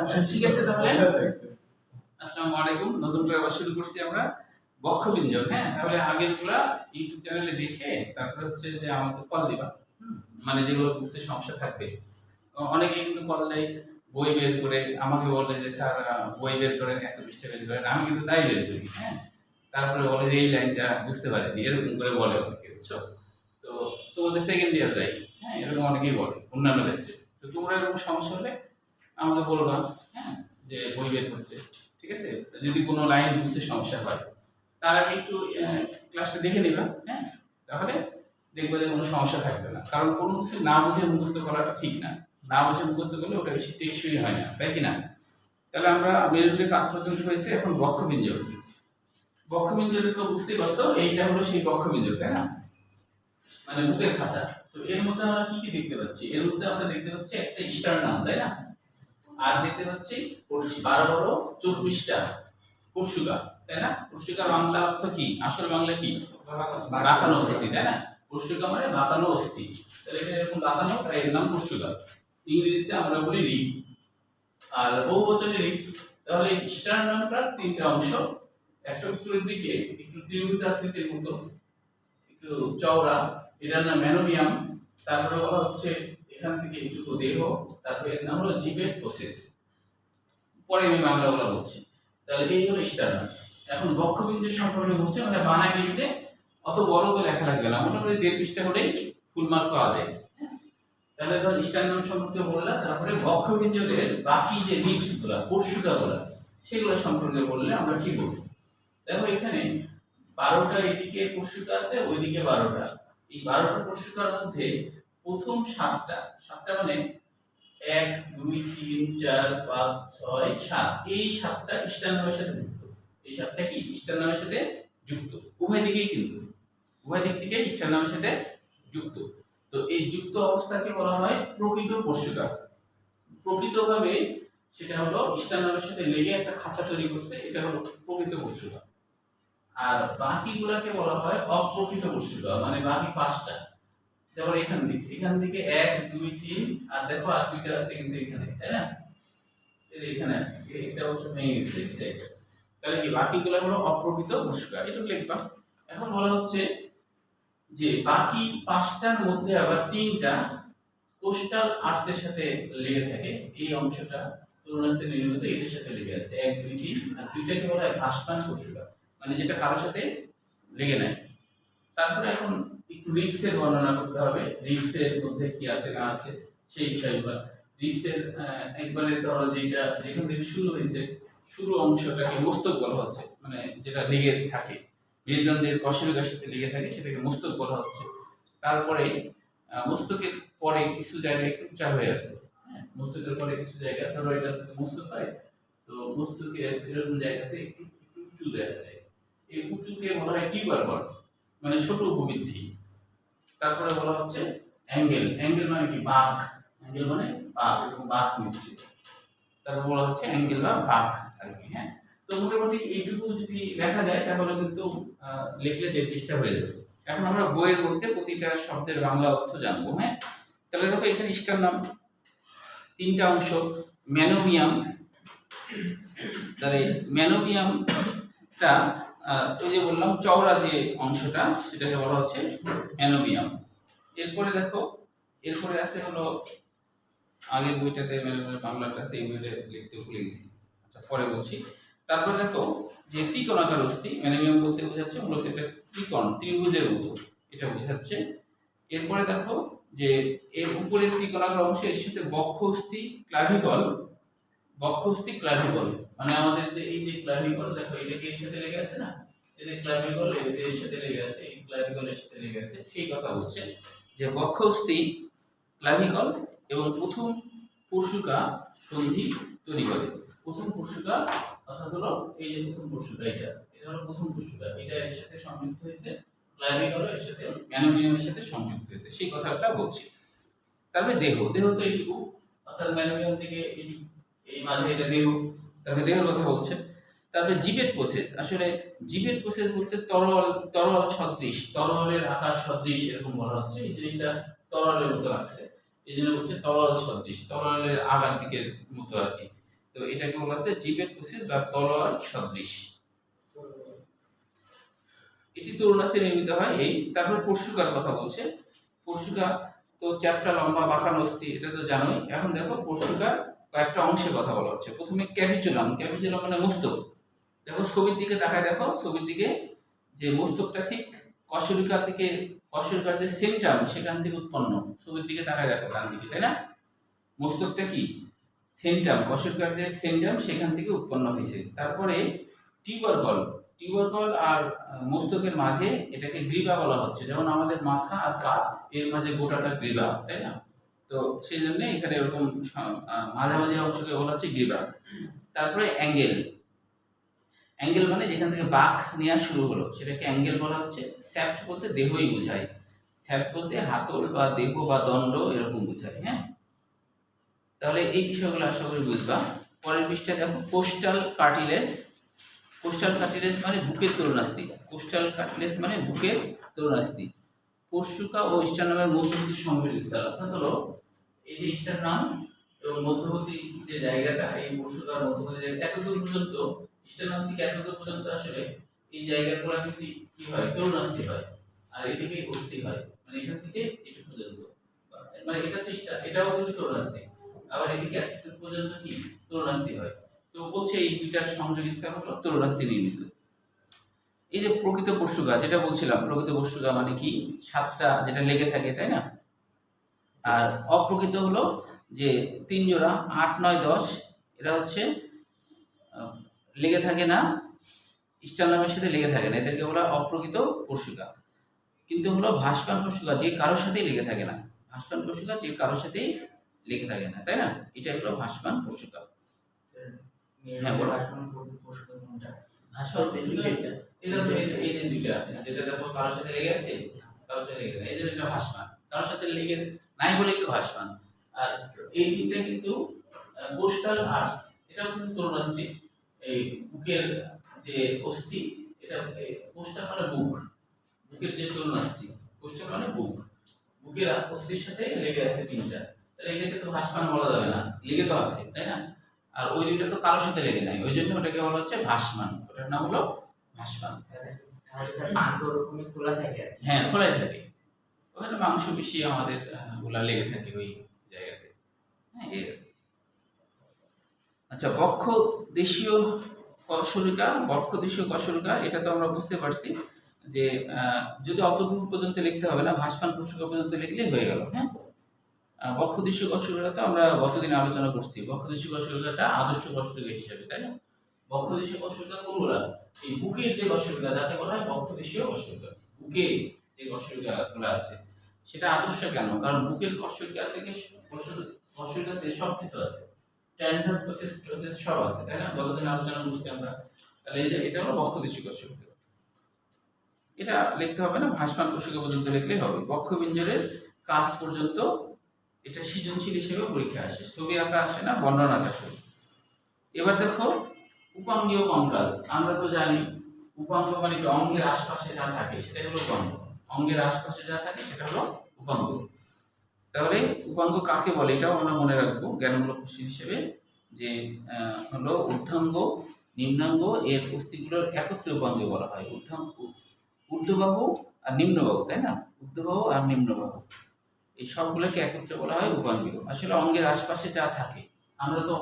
আচ্ছা ঠিক আছে তাহলে? আসসালামু আলাইকুম। নতুন করে আবার শুরু করছি আমরা বক্ষবিঞ্জন হ্যাঁ? তাহলে ইউটিউব চ্যানেলে দেখে তারপরে হচ্ছে যে আমাকে কল দিবা মানে যেগুলো বুঝতে সমস্যা থাকবে। অনেকে কিন্তু কল দেয় বই বের করে আমাকে বলে যে স্যার বই বের করেন এত পৃষ্ঠা বের করেন। আমি কিন্তু তাই বের করি হ্যাঁ? তারপরে বলে যে এই লাইনটা বুঝতে পারিনি। এরকম করে বলে অনেকে বুঝছ? তো তোমাদের সেকেন্ড ইয়ার যাই হ্যাঁ? এরকম অনেকেই বলে অন্যান্য দেশে তো তোমরা এরকম সমস্যা হলে আমাকে বলবা হ্যাঁ যে বই বের করতে, ঠিক আছে? যদি কোনো লাইন বুঝতে সমস্যা হয়, তার আগে একটু ক্লাসটা দেখে নিবা হ্যাঁ? তাহলে দেখবে যে কোনো সমস্যা থাকবে না। কারণ কোনো কিছু না বুঝে মুখস্থ করাটা ঠিক না। না বুঝে মুখস্থ করলে ওটা বেশি টেকসই হয় না, তাই কি না? তাহলে আমরা মেরুদণ্ডের কাজ পর্যন্ত হয়েছে এখন বক্ষবিঞ্জন বক্ষবিঞ্জন তো বুঝতেই পারছ, এইটা হলো সেই বক্ষবিঞ্জন তাই না? মানে বুকের খাঁচা। তো এর মধ্যে আমরা কি কি দেখতে পাচ্ছি? এর মধ্যে আমরা দেখতে পাচ্ছি একটা স্টারনাম তাই না? আর দেখতে পাচ্ছি বারো বারো চব্বিশটা। পরশুকা তাই না? পরশুকা বাংলা অর্থ কি? আসল বাংলা কি? বাঁকানো অস্থি, তাই না? পরশুকা মানে বাঁকানো অস্থি। তাহলে এরকম বাঁকানো তাই এর নাম পরশুকা ইংরেজিতে আমরা বলি রিপ আর বহু বহুবচনে রিপস তাহলে স্টারনামটার তিনটা অংশ। একটা উপরের দিকে, একটু ত্রিভুজ আকৃতির মতো, একটু চওড়া। এটার নাম ম্যানোমিয়াম তারপরে বলা হচ্ছে এখান থেকে একটু দেহ, তারপরে নাম হলো জিবেট প্রসেস পরে আমি বাংলা বলা বলছি। তাহলে এই হলো স্টারনাম এখন বক্ষবিন্দু সম্পর্কে বলছে মানে বানায় লিখলে অত বড় তো লেখা লাগবে না। মোটামুটি দেড় পৃষ্ঠা হলেই ফুল মার্ক পাওয়া যায়। তাহলে ধর স্টারনাম সম্পর্কে বললাম, তারপরে বক্ষবিন্দুদের বাকি যে লিপসগুলা, পরশুটা গুলা, সেগুলো সম্পর্কে বললে আমরা কি বলব দেখো এখানে বারোটা এদিকে পরশুটা আছে, ওইদিকে বারোটা। এই বারোটা পরশুটার মধ্যে প্রথম সাতটা সাতটা মানে এক, দুই, তিন, চার, পাঁচ, ছয়, সাত। এই সাতটা ইস্টার নামের সাথে যুক্ত। এই সাতটা কি? ইস্টার নামের সাথে যুক্ত। উভয় দিকেই কিন্তু। উভয় দিক থেকে ইস্টার নামের সাথে যুক্ত। তো এই যুক্ত অবস্থাকে বলা হয় প্রকৃত পরশুকা প্রকৃতভাবে সেটা হলো ইস্টার নামের সাথে লেগে একটা খাঁচা তৈরি করছে, এটা হলো প্রকৃত পরশুকা আর বাকিগুলাকে বলা হয় অপ্রকৃত পরশুকা মানে বাকি পাঁচটা। যেমন এখান থেকে এখান থেকে এক, দুই, তিন, আর দেখো আর দুইটা আছে কিন্তু এখানে, তাই না? এই যে এখানে আছে এটা অবশ্য ভেঙে গেছে এটা। তাহলে কি, বাকিগুলো হলো অপ্রকৃত পরশুকা এটুকু লিখবা এখন বলা হচ্ছে যে বাকি পাঁচটার মধ্যে আবার তিনটা কোস্টাল আর্টসের সাথে লেগে থাকে, এই অংশটা তরুণাস্তের নির্মিত এদের সাথে লেগে আছে। এক, দুই, তিন, আর দুইটাকে বলা হয় ভাসমান পরশুকা মানে যেটা কারোর সাথে লেগে নাই। তারপরে এখন একটু রিক্সের বর্ণনা করতে হবে রিক্সের মধ্যে কি আছে, না আছে, সেই বিষয়গুলো রিক্সের একবারে ধরো যেটা, যেখান থেকে শুরু হয়েছে, শুরু অংশটাকে মস্তক বলা হচ্ছে মানে যেটা লেগে থাকে। মেরুদণ্ডের কশের সাথে লেগে থাকে, সেটাকে মস্তক বলা হচ্ছে। তারপরে মস্তকের পরে কিছু জায়গায় একটু উঁচা হয়ে আছে। হ্যাঁ মস্তকের পরে কিছু জায়গা, ধরো এটা মস্তক হয় তো মস্তকের এরকম জায়গাতে একটু উঁচু দেখা যায়। এই উঁচুকে বলা হয় টিউবার বল। মানে ছোট উপবৃদ্ধি। তারপরে বলা হচ্ছে অ্যাঙ্গেল। অ্যাঙ্গেল মানে কি? বাঁক। অ্যাঙ্গেল মানে এরকম বাঁক নিচ্ছে তারপর বলা হচ্ছে অ্যাঙ্গেল বা বাঁক আর কি হ্যাঁ? তো মোটামুটি এইটুকু যদি লেখা যায়, তাহলে কিন্তু লিখলে দেড় পৃষ্ঠা হয়ে যাবে। এখন আমরা বইয়ের মধ্যে প্রতিটা শব্দের বাংলা অর্থ জানব হ্যাঁ? তাহলে দেখো, এখানে ইস্টার নাম। তিনটা অংশ। ম্যানোমিয়াম। তাহলে ম্যানোমিয়ামটা ওই যে বললাম চওড়া যে অংশটা, সেটাকে বলা হচ্ছে ম্যানোমিয়াম এরপরে দেখো, এরপরে আছে হলো, আগের বইটাতে বাংলাটা এই বইটা লিখতে ভুলে গেছি। আচ্ছা পরে বলছি। তারপরে দেখো, যে ত্রিকোণাকার অস্থি ম্যানোমিয়াম বলতে বোঝাচ্ছে মূলত এটা ত্রিকোণ, ত্রিভুজের মতো। এটা বোঝাচ্ছে। এরপরে দেখো, যে এর উপরের ত্রিকোণাকার অংশ, এর সাথে বক্ষস্থি ক্লাভিকল বক্ষস্থি ক্লাভিকল মানে আমাদের যে এই যে ক্লাভিকল দেখো এটা কি এর সাথে লেগে আছে না? এই যে ক্লাভিকল এর সাথে লেগে আছে, এই ক্লাভিকলের সাথে লেগে আছে, সেই কথা বলছে যে বক্ষস্থি ক্লাভিকল এবং প্রথম পরশুকা সন্ধি তৈরি করে। প্রথম পরশুকা, অর্থাৎ হলো এই যে প্রথম পরশুকা এটা এটা হলো প্রথম পরশুকা, এটা এর সাথে সংযুক্ত হয়েছে ক্লাভিকল এর সাথে ম্যানোমিয়ামের সাথে সংযুক্ত হয়েছে, সেই কথাটা বলছি। তারপরে দেহ দেহ তো এইটুকু অর্থাৎ ম্যানোমিয়াম থেকে এই মাঝে এটা দেহ তারপরে দেহের কথা বলছে। তারপরে জীবের প্রসেস আসলে জীবের প্রসেস বলতে তরল তরল সদৃশ, তরলের আকার সদৃশ এরকম বলা হচ্ছে। এই জিনিসটা তরলের মতো লাগছে। এই জন্য বলছে তরল সদৃশ, তরলের আগার দিকের মতো আর কি। তো এটাকে বলা হচ্ছে জিভের প্রসেস বা তরল সদৃশ। এটি তরুণাস্তে নির্মিত হয় এই। তারপরে পরশুকার কথা বলছে। পরশুকা তো চ্যাপ্টা লম্বা বাঁকানো অস্থি এটা তো জানোই। এখন দেখো, পরশুকার কয়েকটা অংশের কথা বলা হচ্ছে। প্রথমে ক্যাভিচুলাম ক্যাভিচুলাম মানে মস্তক দেখো, ছবির দিকে তাকায় দেখো, ছবির দিকে যে মস্তকটা ঠিক কশরিকার থেকে কশরিকার যে সেন্টাম, সেখান থেকে উৎপন্ন। ছবির দিকে তাকায় দেখো, ডান দিকে, তাই না? মস্তকটা কি? সেন্টাম কশরিকার যে সেন্টাম, সেখান থেকে উৎপন্ন হয়েছে। তারপরে টিউবারকল টিউবারকল আর মস্তকের মাঝে এটাকে গ্রীবা বলা হচ্ছে। যেমন আমাদের মাথা আর কাঁধ, এর মাঝে গোটাটা গ্রীবা, তাই না? তো সেই জন্য এখানে এরকম মাঝামাঝি অংশকে বলা হচ্ছে গ্রীবা তারপরে অ্যাঙ্গেল। অ্যাঙ্গেল মানে যেখান থেকে বাঁক নেওয়া শুরু হলো, সেটাকে অ্যাঙ্গেল বলা হচ্ছে। স্যাপ্ট বলতে দেহই বোঝায়। স্যাপ্ট বলতে হাতল বা দেহ বা দণ্ড এরকম বোঝায় হ্যাঁ? তাহলে এই বিষয়গুলো আশা করি বুঝবা। পরের পৃষ্ঠায় দেখো, কোস্টাল কার্টিলেজ। কোস্টাল কার্টিলেজ মানে বুকের তরুণাস্থি। কোস্টাল কার্টিলেজ মানে বুকের তরুণাস্থি। পরশুকা ও ইস্টার্নামের মধ্যবর্তী সংযোজিত অর্থাৎ হলো এই যে ইস্টার্নাম এবং মধ্যবর্তী যে জায়গাটা, এই পরশুকার মধ্যবর্তী জায়গা, এতদূর পর্যন্ত থেকে এতদূর পর্যন্ত আসলে এই কি হয়? হয়। আর এদিকে অস্থি হয়। মানে এখান থেকে এটুকু পর্যন্ত। মানে এটা এটাও কিন্তু আবার এদিকে এতদূর পর্যন্ত কি? তরুণাস্থি হয়। তো বলছে এই দুইটার সংযোগ স্থান হলো তরুণাস্থি নির্মিত। এই যে প্রকৃত পশুগা যেটা বলছিলাম, প্রকৃত পশুগা মানে কি? সাতটা যেটা লেগে থাকে, তাই না? আর অপ্রকৃত হলো যে তিন জোড়া আট নয় দশ এরা হচ্ছে লেগে থাকে না ইস্টার্নামের সাথে লেগে থাকে না এদেরকে বলা অপ্রকৃত পশুগা কিন্তু হলো ভাসমান পশুগা যে কারোর সাথেই লেগে থাকে না। ভাসমান পশুগা যে কারোর সাথেই লেগে থাকে না তাই না? এটা হলো ভাসমান পশুগা হ্যাঁ, বলো। ভাসমান এটা হচ্ছে এই- যে দুইটা। যেটা দেখো কারোর সাথে লেগে আছে কারোর সাথে লেগে নেই এই জন্য এটা ভাসমান কারোর সাথে লেগে নাই বলেই তো ভাসমান আর এই তিনটা কিন্তু কোস্টাল আর্টস এটাও কিন্তু তরুণাস্থি এই বুকের যে অস্থি এটা কোস্টাল মানে বুক। বুকের যে তরুণাস্থি কোস্টাল মানে বুক। বুকের অস্থির সাথে লেগে আছে তিনটা। তাহলে এটাকে তো ভাসমান বলা যাবে না। লেগে তো আছে তাই না? আর ওই দুইটা তো কারোর সাথে লেগে নাই। ওই জন্য ওটাকে বলা হচ্ছে ভাসমান। ওটার নাম হলো ভাসমান। হ্যাঁ খোলাই থাকে। ওখানে মাংস বেশি আমাদের আহ, গুলা লেগে থাকে ওই জায়গাতে। হ্যাঁ। আচ্ছা বক্ষ দেশীয় কশরিকা বক্ষ দেশীয় কশরিকা এটা তো আমরা বুঝতে পারছি যে যদি অতদূর পর্যন্ত লিখতে হবে না ভাসমান পুস্তকা পর্যন্ত লিখলেই হয়ে গেল হ্যাঁ? বক্ষ দেশীয় কশরিকা তো আমরা গতদিন আলোচনা করছি। বক্ষ দেশীয় কশরিকাটা আদর্শ কশরিকা হিসাবে তাই না? বক্ষ দেশীয় কশরিকা কোনগুলা? এই বুকের যে কশরিকা যাকে বলা হয় বক্ষ দেশীয় কশরিকা বুকে যে কশরিকা গুলো আছে সেটা আদর্শ কেন? কারণ বুকের কশরিকা থেকে কশরিকাতে সব কিছু আছে। ট্রানজাস প্রসেস প্রসেস সব আছে, তাই না? গতদিন আলোচনা করছি আমরা। তাহলে এটা হলো বক্ষ দেশীয় কশরিকা এটা লিখতে হবে না, ভাসমান কশরিকা পর্যন্ত লিখলেই হবে। বক্ষ বিঞ্জরের কাজ পর্যন্ত এটা সৃজনশীল হিসেবে পরীক্ষা আসে। ছবি আঁকা আসে না বর্ণনাটা শুরু এবার দেখো, উপাঙ্গীয় কঙ্কাল। আমরা তো জানি, উপাঙ্গ মানে অঙ্গের আশপাশে যা থাকে, সেটাই হলো উপাঙ্গ অঙ্গের আশপাশে যা থাকে সেটা হলো উপাঙ্গ। তাহলে উপাঙ্গ কাকে বলে? এটাও আমরা মনে রাখব জ্ঞানমূলক প্রশ্ন হিসেবে যে হলো ঊর্ধ্বাঙ্গ, নিম্নাঙ্গ এর অস্থিগুলোর একত্রে উপাঙ্গ বলা হয়। ঊর্ধ্বাঙ্গ, ঊর্ধ্ববাহু আর নিম্নবাহু, তাই না? ঊর্ধ্ববাহু আর নিম্নবাহু। এই সবগুলোকে একত্রে বলা হয় উপাঙ্গীয় আসলে অঙ্গের আশপাশে যা থাকে, আমরা তো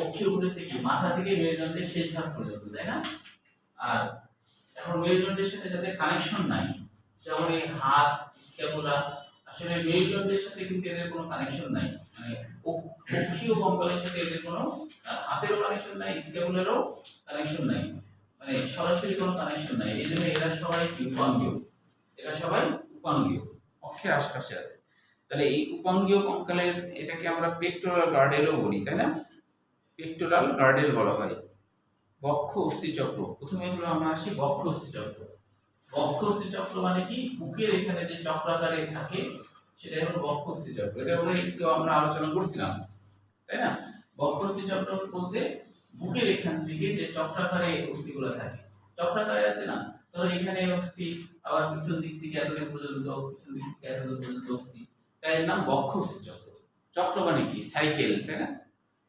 অক্ষি উপরে থেকে মাথা থেকে মেরুদণ্ডের শেষ ভাগ পর্যন্ত, তাই না? আর এখন মেরুদণ্ডের সাথে যাদের কানেকশন নাই যেমন এই হাত স্ক্যাপুলা আসলে মেরুদণ্ডের সাথে কিন্তু এদের কোনো কানেকশন নাই। মানে অক্ষীয় কঙ্কালের সাথে এদের কোনো হাতেরও কানেকশন নাই স্ক্যাপুলারও কানেকশন নাই। মানে সরাসরি কোনো কানেকশন নাই। এই জন্য এরা সবাই উপাঙ্গীয়। এরা সবাই উপাঙ্গীয়। অক্ষের আশপাশে আছে। তাহলে এই উপাঙ্গীয় কঙ্কালের এটাকে আমরা পেক্টোরাল গার্ডেলও বলি, তাই না? পেক্টোরাল গার্ডেল বলা হয়। বক্ষ অস্থি চক্র প্রথমে হলো আমরা আসি বক্ষ অস্থি চক্র বক্ষ অস্থি চক্র মানে কি? বুকের এখানে যে চক্রাকারে থাকে, সেটাই হলো বক্ষ অস্থি চক্র। এটা হলো একটু আমরা আলোচনা করছিলাম, তাই না? বক্ষ অস্থি চক্র বলতে বুকের এখান থেকে যে চক্রাকারে অস্থিগুলো থাকে। চক্রাকারে আছে না? ধরো এখানে অস্থি, আবার পিছন দিক থেকে এতদূর পর্যন্ত, পিছন দিক থেকে এতদূর পর্যন্ত অস্থি। তাই এর নাম বক্ষ অস্থি চক্র। চক্র মানে কি? সাইকেল, তাই না?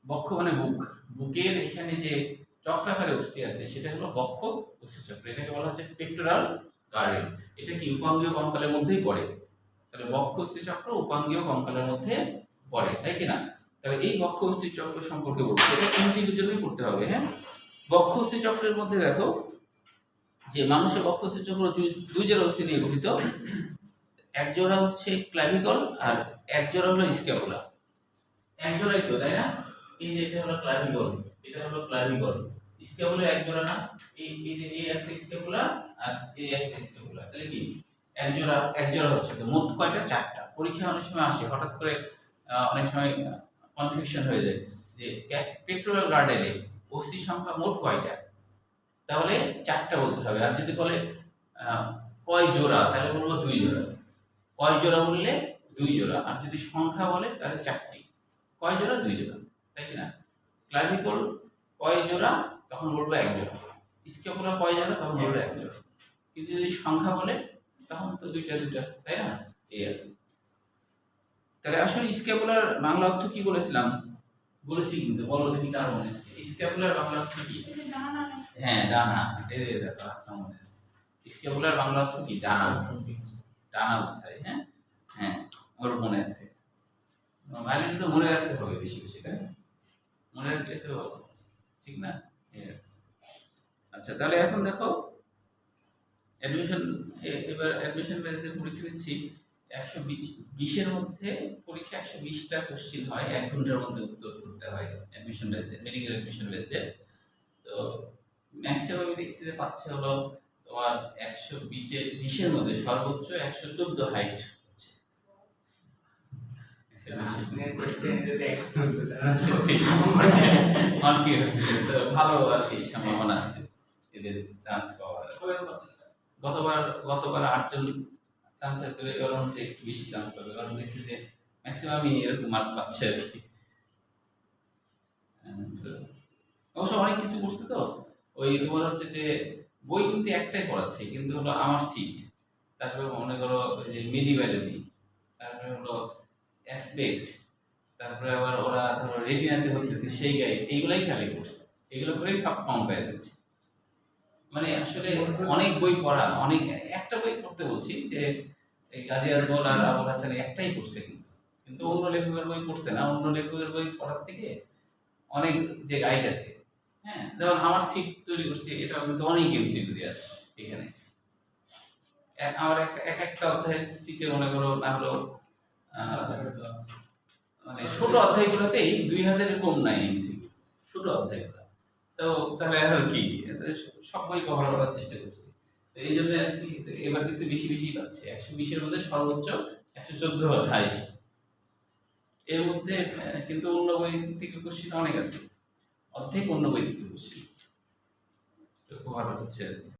বক্ষ মানে বুক। বুকের এখানে যে চক্রাকারে অস্থি আছে, সেটা হলো বক্ষ অস্থি চক্র। এটাকে বলা হচ্ছে পেক্টোরাল গার্ডেন এটা কি উপাঙ্গীয় কঙ্কালের মধ্যেই পড়ে? তাহলে বক্ষ চক্র উপাঙ্গীয় কঙ্কালের মধ্যে পড়ে, তাই কি না? তাহলে এই বক্ষ চক্র সম্পর্কে বলছি। এটা এমসিকিউর জন্যই পড়তে হবে হ্যাঁ? বক্ষ চক্রের মধ্যে দেখো যে মানুষের বক্ষ চক্র দুই- জোড়া অস্থি নিয়ে গঠিত। এক জোড়া হচ্ছে ক্লাভিকল আর এক জোড়া হলো স্ক্যাপুলা এক জোড়াই তো, তাই না? এই যে এটা হলো ক্লাভিকল, এটা হলো ক্লাভিকল। স্ক্যাপুলা এক জোড়া না, এই এই একটা স্ক্যাপুলা আর এই একটা তাহলে কি? এক জোড়া এক জোড়া হচ্ছে তো মোট কয়টা? চারটা। পরীক্ষা অনেক সময় আসে, হঠাৎ করে অনেক সময় কনফিউশন হয়ে যায় যে পেট্রোল গার্ডেনে অস্থি সংখ্যা মোট কয়টা? তাহলে চারটা বলতে হবে। আর যদি বলে কয় জোড়া, তাহলে বলব দুই জোড়া। কয় জোড়া বললে দুই জোড়া। আর যদি সংখ্যা বলে, তাহলে চারটি। কয় জোড়া? দুই জোড়া। তাই কি না? ক্লাভিকল কয় জোড়া? তখন বলব এক জোড়া। স্কেপুলা কয় জোড়া? তখন বলব এক জোড়া। কিন্তু যদি সংখ্যা বলে তখন তো দুইটা দুইটা তাই না? এই আর তাহলে আসলে স্কেপুলার বাংলা অর্থ কি বলেছিলাম? বলেছি কিন্তু বলো দেখি কার মনে আছে। স্কেপুলার বাংলা অর্থ কি? হ্যাঁ ডানা। এই দেখো আচ্ছা মনে আছে। স্কেপুলার বাংলা অর্থ কি? ডানা। ডানা বোঝায় হ্যাঁ? হ্যাঁ ওর মনে আছে। মানে তো মনে রাখতে হবে বেশি বেশি তাই না? মনে রাখলে তো ঠিক না? আচ্ছা তাহলে এখন দেখো অ্যাডমিশন এবার অ্যাডমিশন ব্যাচে পরীক্ষা দিচ্ছি একশো বিশের মধ্যে পরীক্ষা একশো বিশটা কোশ্চিন হয় এক ঘণ্টার মধ্যে উত্তর করতে হয় অ্যাডমিশন ব্যাচে মেডিকেল অ্যাডমিশন ব্যাচে। তো ম্যাক্সিমাম আমি দেখছি যে পাচ্ছে হলো তোমার একশো বিচের বিশের মধ্যে সর্বোচ্চ একশো চোদ্দ হাইট ভালো আর কি সম্ভাবনা আছে। এদের চান্স পাওয়ার। গতবার গতবার আটজন হচ্ছে একটু বেশি চান্স পাবে কারণ দেখছি যে ম্যাক্সিমামই এরকম মার্ক পাচ্ছে আর কি। অবশ্য অনেক কিছু করছে তো। ওই তোমার হচ্ছে যে বই কিন্তু একটাই পড়াচ্ছে, কিন্তু হলো আমার সিট তারপরে মনে করো যে মেডিবায়োলজি তারপরে হলো অ্যাসপেক্ট তারপরে আবার ওরা ধরো রেটিনাতে হচ্ছে, সেই গাইড এইগুলাই খালি করছে। এগুলো করেই কম পেয়ে যাচ্ছে মানে আসলে অনেক বই পড়া অনেক একটা বই পড়তে বলছি যে এই গাজী আজমল আর আবুল হাসান একটাই পড়ছে কিন্তু। অন্য লেখকের বই পড়ছে না অন্য লেখকের বই পড়ার থেকে অনেক যে গাইড আছে হ্যাঁ যেমন আমার সিট তৈরি করছি এটা কিন্তু অনেক এমসিকিউ আছে এখানে। আমার এক- এক একটা অধ্যায়ের সিটে মনে করো না হলো মানে ছোট অধ্যায়গুলোতেই দুই হাজারের কম নাই এমসিকিউ ছোট অধ্যায়গুলো। তো তাহলে আর কি? তাহলে কভার করার চেষ্টা করছি। এই জন্য আর কি, এবার কিছু বেশি বেশি পাচ্ছে একশো বিশের মধ্যে সর্বোচ্চ একশো চোদ্দ আঠাইশ এর মধ্যে কিন্তু অন্য বই থেকে কোশ্চিন অনেক আছে। অর্ধেক অন্য বই থেকে কোশ্চিন। কভার হচ্ছে আর কি।